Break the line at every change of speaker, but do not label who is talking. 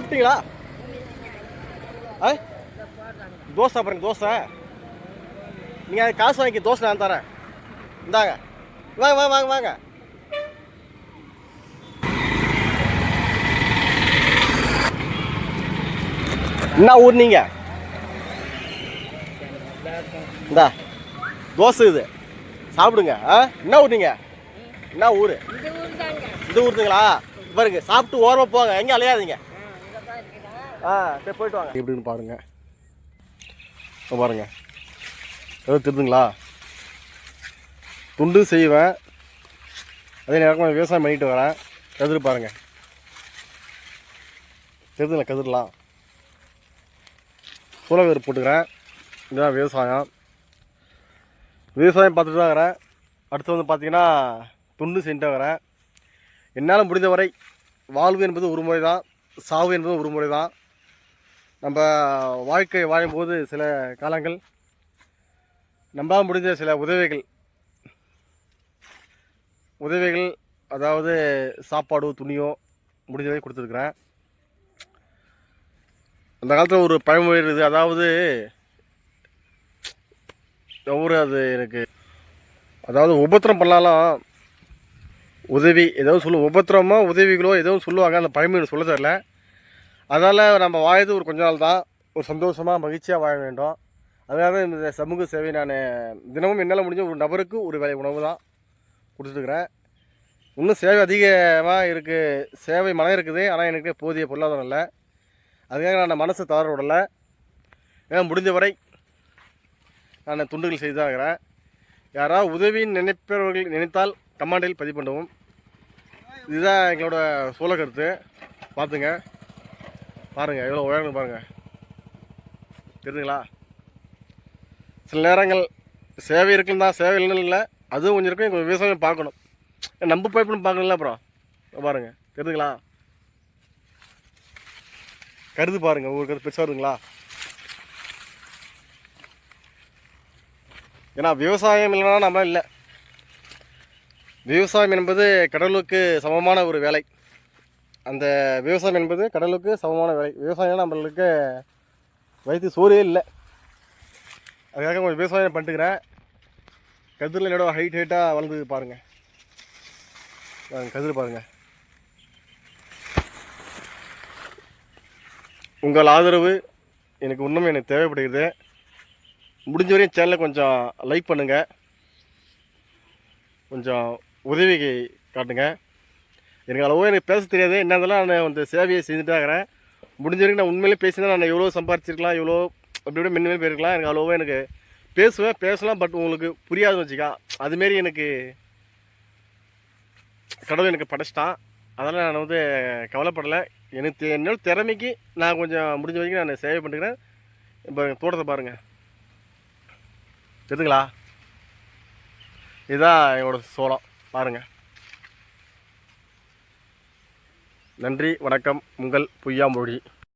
சாப்பிட்டீங்களா? தோசை சாப்பிட்றீங்க தோசை. நீங்கள் காசு வாங்கி தோசை நான் தரேன். இந்தாங்க. வாங்க வாங்க வாங்க வாங்க. என்ன ஊர் நீங்க? இந்தா தோசை இது. சாப்பிடுங்க ஆ? என்ன ஊர் நீங்க? என்ன ஊர்?
இந்த
ஊருங்களா பாருங்க சாப்பிட்டு ஓரமா போங்க எங்கேயும் அலையாதீங்க. ஆ சரி போயிட்டு வாங்க. எப்படின்னு பாருங்க இதோ பாருங்க. ஏதோ திருதுங்களா? துண்டு செய்வேன். அதே நேரம் விவசாயம் பண்ணிட்டு வரேன். கதிர் பாருங்க. தெரியுதுங்களா கதிர்லாம்? சூழவேர் போட்டுக்கிறேன். இதுதான் விவசாயம். விவசாயம் பார்த்துட்டு தான் வரேன் அடுத்து வந்து பார்த்தீங்கன்னா துண்டு செஞ்சுட்டு வரேன் என்னால் முடிந்த வரை வாழ்வு என்பது ஒரு முறை தான் சாவு என்பது ஒரு முறை தான் நம்ம வாழ்க்கை வாழும்போது சில காலங்கள் நம்மளால் முடிஞ்ச சில உதவிகள். உதவிகள் அதாவது சாப்பாடோ துணியோ முடிஞ்சதை கொடுத்துருக்குறேன். அந்த காலத்தில் ஒரு பழமொழி இருக்குது. அதாவது ஒவ்வொரு அது எனக்கு அதாவது உபத்திரம் பண்ணாலும் உதவி ஏதோ சொல்லு உபத்திரமோ உதவிகளோ ஏதோ சொல்லுவாங்க. அந்த பழமொழி சொல்ல தெரில அதனால் நம்ம வாழ்றது ஒரு கொஞ்ச நாள் தான் ஒரு சந்தோஷமாக மகிழ்ச்சியாக வாழ வேண்டும். அதனால இந்த சமூக சேவை நான் தினமும் என்னால் முடிஞ்ச ஒரு நபருக்கு ஒரு வேலை உணவு தான் கொடுத்துருக்குறேன் இன்னும் சேவை அதிகமாக இருக்குது சேவை மனம் இருக்குது. ஆனால் எனக்கு போதிய பொருளாதாரம் இல்லை. அதுக்காக நான் மனசை தவற விடலை. ஏன்னா முடிஞ்ச வரை நான் துண்டுகள் செய்து தான் இருக்கிறேன். யாராவது உதவின்னு நினைப்பவர்கள் நினைத்தால் கமாண்டில் பதிவு பண்ணுவோம். இதுதான் எங்களோட சோழ கருத்து. பார்த்துங்க. பாருங்கள் எவ்வளோ உயரணும் பாருங்கள் தெரியுதுங்களா சில நேரங்கள் சேவை இருக்குன்னு தான் சேவை இல்லைன்னு இல்லை அதுவும் கொஞ்சம் இருக்கும் எங்கள் விவசாயம் பார்க்கணும். நம்ம பைப்புன்னு பார்க்கணும்ல அப்புறம்? பாருங்கள் பாருங்க தெரியுதுங்களா கருது பாருங்கள் உங்களுக்கு கருது பெருசாக வருதுங்களா? ஏன்னா விவசாயம் இல்லைன்னா நம்ம இல்லை. விவசாயம் என்பது கடலுக்கு சமமான ஒரு வேலை. அந்த விவசாயம் என்பது கடலுக்கு சமமான வேலை. விவசாயம் நம்மளுக்கு வயிற்று சோறே இல்லை. அதுக்காக கொஞ்சம் விவசாயம் பண்ணிட்டுக்கிறேன். கதிரில் என்னோட ஹைட் ஹைட்டாக வளர்ந்து பாருங்கள் கதிர் பாருங்கள் உங்கள் ஆதரவு எனக்கு இன்னும் எனக்கு தேவைப்படுகிறது. முடிஞ்ச வரையும் சேனலை கொஞ்சம் லைக் பண்ணுங்கள் கொஞ்சம் உதவி காட்டுங்க. எனக்கு அளவோ எனக்கு பேச தெரியாது. என்ன இருந்தாலும் நான் வந்து சேவையை செஞ்சுட்டு இருக்கிறேன். முடிஞ்ச வரைக்கும் நான் உண்மையிலே பேசினா நான் எவ்வளோ சம்பாரிச்சிருக்கலாம் எவ்வளோ அப்படி இப்படி மென்மேல் போயிருக்கலாம். எனக்கு அளவோ எனக்கு பேசுவேன் பேசலாம் பட் உங்களுக்கு புரியாதுன்னு வச்சுக்கா அதுமாரி எனக்கு கடவுள் எனக்கு படைச்சிட்டான். அதெல்லாம் நான் வந்து கவலைப்படலை. எனக்கு தெ- என்னோட திறமைக்கு நான் கொஞ்சம் முடிஞ்ச வரைக்கும் நான் சேவை பண்ணிக்கிறேன். இப்போ தோட்டத்தை பாருங்கள் எதுங்களா இதுதான் என்னோடய சோளம். பாருங்கள் நன்றி வணக்கம். உங்கள் பொய்யாமொழி.